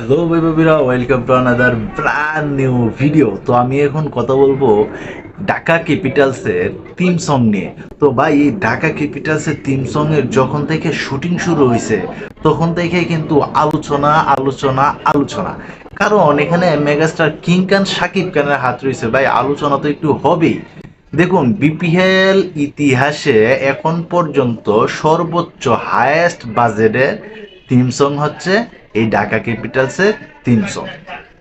Hello বাবিরা welcome to another brand new video তো আমি এখন কথা বলব ঢাকা ক্যাপিটালসের থিম সং নিয়ে। তো ভাই ঢাকা ক্যাপিটালসের থিম সং এর যখন থেকে শুটিং শুরু হয়েছে তখন থেকে কিন্তু আলোচনা আলোচনা আলোচনা। কারণ এখানে মেগাস্টার কিং খান সাকিব খানের হাত রয়েছে ভাই, আলোচনা তো একটু হবেই। দেখুন বিপিএল ইতিহাসে এখন পর্যন্ত সর্বোচ্চ হায়েস্ট বাজেটের থিম সং হচ্ছে এই ঢাকা ক্যাপিটালসের থিম সং।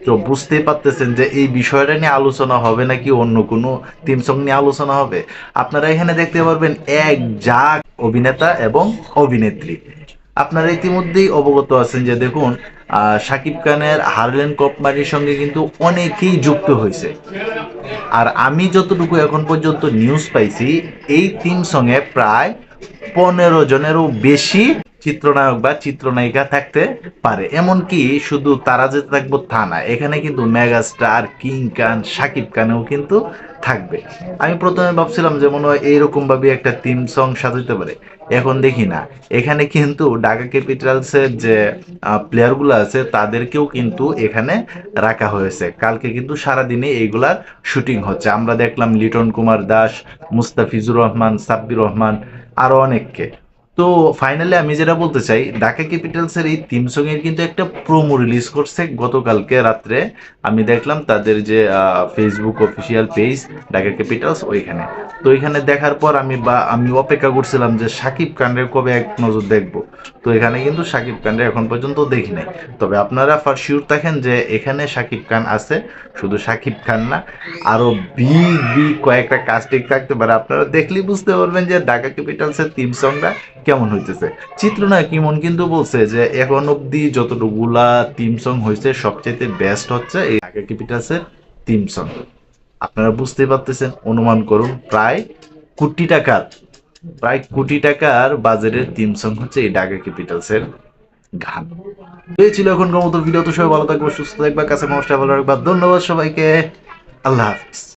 তো বুঝতেই পারতেছেন যে এই বিষয়টা নিয়ে আলোচনা হবে নাকি অন্য কোনো থিম সং নিয়ে আলোচনা হবে? আপনারা এখানে দেখতে পারবেন এক জাক অভিনেতা এবং অভিনেত্রী। আপনারা ইতিমধ্যেই অবগত আছেন যে দেখুন শাকিব খানের হারলেন কপমারির সঙ্গে কিন্তু অনেকেই যুক্ত হয়েছে। আর আমি যতটুকু এখন পর্যন্ত নিউজ পাইছি, এই থিম সঙ্গে প্রায় পনেরো জনেরও বেশি চিত্রনায়ক বা চিত্রনায়িকা থাকতে পারে। এমনকি শুধু তারা যে থাকব তা না, এখানে কিন্তু মেগাস্টার, কিং খান সাকিব খানেও কিন্তু থাকবে। আমি প্রথমে ভাবছিলাম যে মনে হয় এইরকম ভাবে একটা থিম সং সাজাতে পারে। এখন দেখি না। এখানে কিন্তু ঢাকা ক্যাপিটালসের যে প্লেয়ারগুলো আছে, তাদেরকেও কিন্তু এখানে রাখা হয়েছে। কালকে কিন্তু সারাদিনে এইগুলার শুটিং হচ্ছে। আমরা দেখলাম লিটন কুমার দাস, মুস্তাফিজুর রহমান, সাব্বির রহমান, আরও অনেককে। তো ফাইনালি আমি যেটা বলতে চাই ঢাকা ক্যাপিটালসের এই থিম সং এর কিন্তু একটা প্রোমো রিলিজ করছে গতকালকে রাত্রে। আমি দেখলাম তাদের যে Facebook official page Dhaka capitals ওইখানে। তো এখানে দেখার পর আমি বা, আমি অপেক্ষা করছিলাম যে সাকিব খানের কবে এক নজর দেখব। তো এখানে কিন্তু সাকিব খানের এখন পর্যন্ত দেখি নাই। তবে আপনারা ফার শিওর থাকেন যে এখানে সাকিব খান আছে। শুধু সাকিব খান না, আরও বিগ বিগ কয়েকটা কাস্টিং থাকতে পারে। আপনারা দেখলেই বুঝতে পারবেন যে ঢাকা ক্যাপিটালসের থিম সংটা কেমন হইতেছে? চিত্রনায়ক ইমন কিন্তু বলছে যে, এখন অব্দি যতটুকুলা থিম সং হয়েছে সবচেয়ে বেস্ট হচ্ছে এই ঢাকা ক্যাপিটালসের থিম সং আপনারা বুঝতে পারতেছেন, অনুমান করুন, প্রায় কোটি টাকার, প্রায় কোটি টাকার বাজারের থিম সং হচ্ছে এই ঢাকা ক্যাপিটালসের গান এই ছিল এখনকার মতো ভিডিও, তো সবাই ভালো থাকবে সুস্থ থাকবে কাছে মানুষটা ভালো রাখবা ধন্যবাদ সবাইকে। আল্লাহ হাফিজ।